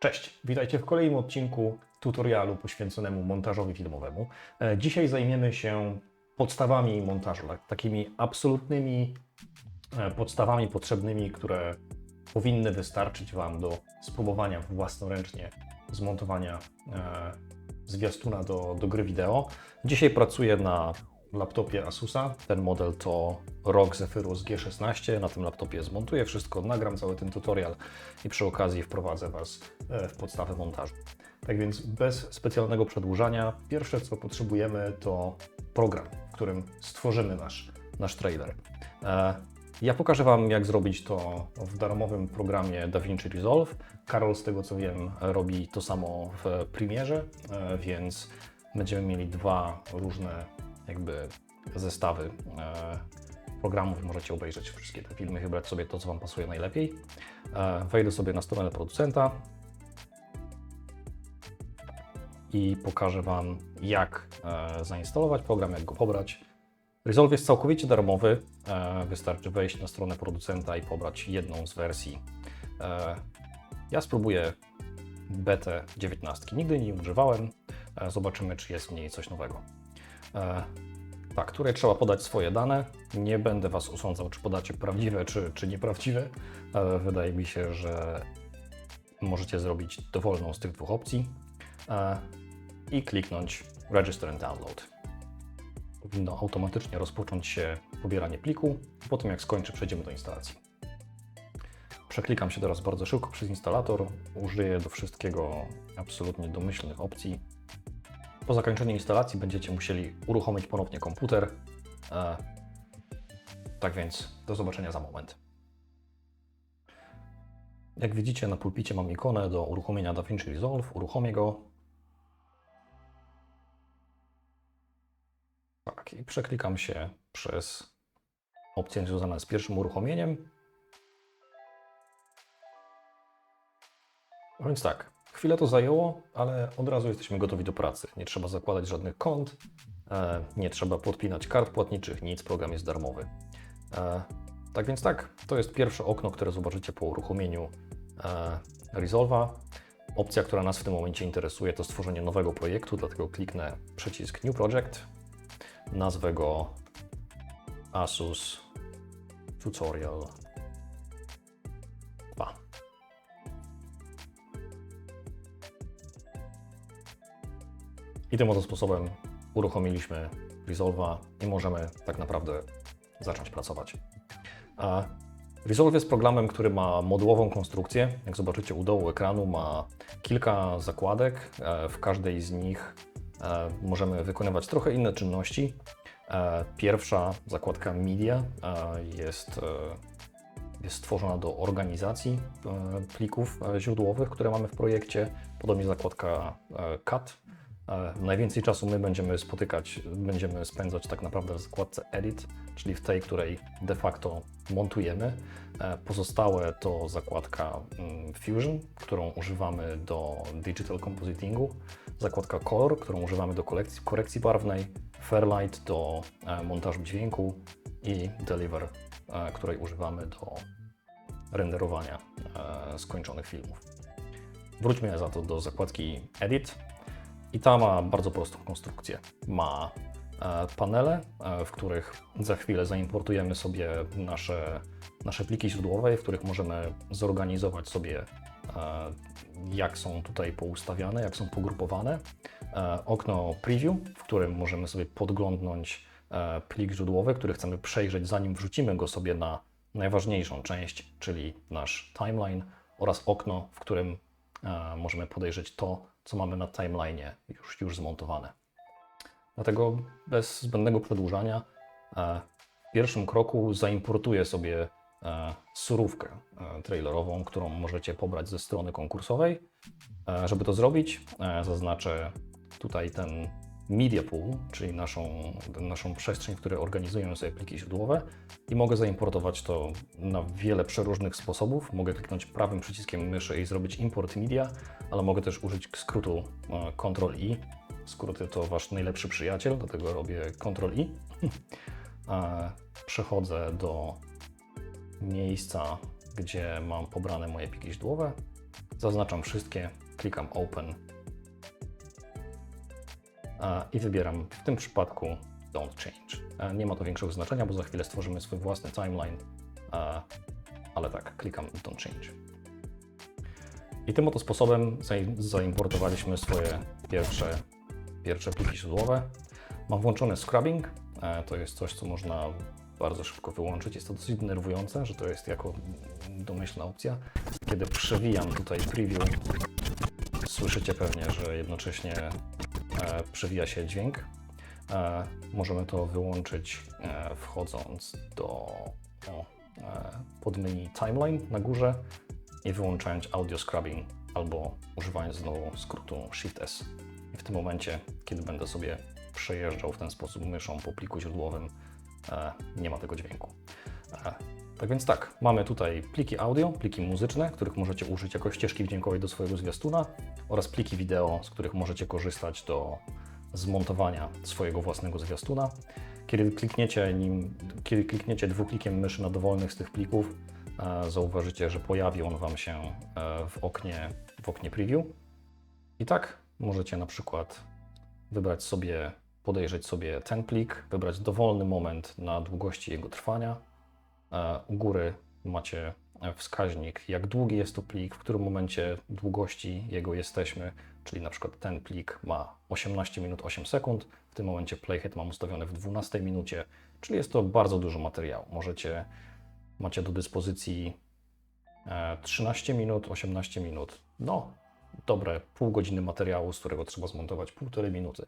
Cześć, witajcie w kolejnym odcinku tutorialu poświęconemu montażowi filmowemu. E, Dzisiaj zajmiemy się podstawami montażu, tak- takimi absolutnymi e, podstawami potrzebnymi, które powinny wystarczyć Wam do spróbowania własnoręcznie zmontowania e, zwiastuna do, do gry wideo. Dzisiaj pracuję na laptopie Asusa. Ten model to ROG Zephyrus G16. Na tym laptopie zmontuję wszystko, nagram cały ten tutorial i przy okazji wprowadzę Was e, w podstawę montażu. Tak więc bez specjalnego przedłużania, pierwsze co potrzebujemy to program, w którym stworzymy nasz, nasz trailer. E, Ja pokażę Wam, jak zrobić to w darmowym programie DaVinci Resolve. Karol, z tego co wiem, robi to samo w Premierze, e, więc będziemy mieli dwa różne jakby zestawy e, programów. Możecie obejrzeć wszystkie te filmy, wybrać sobie to, co Wam pasuje najlepiej. E, Wejdę sobie na stronę producenta i pokażę Wam, jak e, zainstalować program, jak go pobrać. Resolve jest całkowicie darmowy. Wystarczy wejść na stronę producenta i pobrać jedną z wersji. Ja spróbuję betę 19. Nigdy nie używałem. Zobaczymy, czy jest w niej coś nowego. E, Tak, której trzeba podać swoje dane. Nie będę Was osądzał, czy podacie prawdziwe, czy, czy nieprawdziwe. Wydaje mi się, że możecie zrobić dowolną z tych dwóch opcji e, i kliknąć Register and Download. Powinno automatycznie rozpocząć się pobieranie pliku. Po tym jak skończy, przejdziemy do instalacji. Przeklikam się teraz bardzo szybko przez instalator. Użyję do wszystkiego absolutnie domyślnych opcji. Po zakończeniu instalacji będziecie musieli uruchomić ponownie komputer. E, tak więc do zobaczenia za moment. Jak widzicie na pulpicie mam ikonę do uruchomienia DaVinci Resolve. Uruchomię go. Tak, i przeklikam się przez opcje związane z pierwszym uruchomieniem. A Więc tak, chwilę to zajęło, ale od razu jesteśmy gotowi do pracy. Nie trzeba zakładać żadnych kont, e, nie trzeba podpinać kart płatniczych, nic, program jest darmowy. E, tak więc tak, to jest pierwsze okno, które zobaczycie po uruchomieniu e, Resolve'a. Opcja, która nas w tym momencie interesuje, to stworzenie nowego projektu, dlatego kliknę przycisk New Project. Nazwę go Asus Tutorial I tym oto sposobem uruchomiliśmy Resolve'a i możemy tak naprawdę zacząć pracować. A Resolve jest programem, który ma modułową konstrukcję. Jak zobaczycie u dołu ekranu ma kilka zakładek. E, W każdej z nich e, możemy wykonywać trochę inne czynności. E, Pierwsza zakładka Media jest, jest stworzona do organizacji plików źródłowych, które mamy w projekcie. Podobnie zakładka Cut. Najwięcej czasu my będziemy spotykać, będziemy spędzać tak naprawdę w zakładce Edit, czyli w tej, której de facto montujemy. E, Pozostałe to zakładka mm, Fusion, którą używamy do digital compositingu, zakładka Color, którą używamy do kolekcji, korekcji barwnej, Fairlight do e, montażu dźwięku i Deliver, e, której używamy do renderowania skończonych filmów. Wróćmy za to do zakładki Edit. I ta ma bardzo prostą konstrukcję. Ma e, panele, e, w których za chwilę zaimportujemy sobie nasze, nasze pliki źródłowe, w których możemy zorganizować sobie, e, jak są tutaj poustawiane, jak są pogrupowane. Okno preview, w którym możemy sobie podglądnąć plik źródłowy, który chcemy przejrzeć, zanim wrzucimy go sobie na najważniejszą część, czyli nasz timeline, oraz okno, w którym możemy podejrzeć to, co mamy na timeline'ie już, już zmontowane. Dlatego bez zbędnego przedłużania e, w pierwszym kroku zaimportuję sobie e, surówkę e, trailerową, którą możecie pobrać ze strony konkursowej. E, Żeby to zrobić, e, zaznaczę tutaj ten Media Pool, czyli naszą, naszą przestrzeń, w której organizujemy sobie pliki źródłowe i mogę zaimportować to na wiele przeróżnych sposobów. Mogę kliknąć prawym przyciskiem myszy i zrobić import media, ale mogę też użyć skrótu e, Ctrl-I. Skróty to wasz najlepszy przyjaciel, dlatego robię Ctrl-I. E, Przechodzę do miejsca, gdzie mam pobrane moje pliki źródłowe. zaznaczam wszystkie, klikam Open i wybieram w tym przypadku Don't Change. Nie ma to większego znaczenia, bo za chwilę stworzymy swój własny timeline, ale tak, klikam Don't Change. I tym oto sposobem zaim- zaimportowaliśmy swoje pierwsze, pierwsze pliki źródłowe. Mam włączony scrubbing. To jest coś, co można bardzo szybko wyłączyć. Jest to dosyć denerwujące, że to jest jako domyślna opcja. Kiedy przewijam tutaj preview, słyszycie pewnie, że jednocześnie przewija się dźwięk. E, Możemy to wyłączyć e, wchodząc do o, e, pod menu Timeline na górze i wyłączając audio scrubbing albo używając znowu skrótu Shift S. I w tym momencie, kiedy będę sobie przejeżdżał w ten sposób myszą po pliku źródłowym, e, nie ma tego dźwięku. Tak więc tak, mamy tutaj pliki audio, pliki muzyczne, których możecie użyć jako ścieżki dźwiękowej do swojego zwiastuna oraz pliki wideo, z których możecie korzystać do zmontowania swojego własnego zwiastuna. Kiedy klikniecie nim, kiedy klikniecie dwuklikiem myszy na dowolnych z tych plików, e, zauważycie, że pojawi on Wam się e, w oknie, w oknie preview. I tak możecie na przykład wybrać sobie, podejrzeć sobie ten plik, wybrać dowolny moment na długości jego trwania. E, U góry macie e, wskaźnik, jak długi jest to plik, w którym momencie długości jego jesteśmy, czyli na przykład ten plik ma 18 minut 8 sekund, w tym momencie playhead mam ustawiony w 12 minucie, czyli jest to bardzo dużo materiału. Możecie, macie do dyspozycji e, 13 minut, 18 minut, no dobre pół godziny materiału, z którego trzeba zmontować półtorej minuty.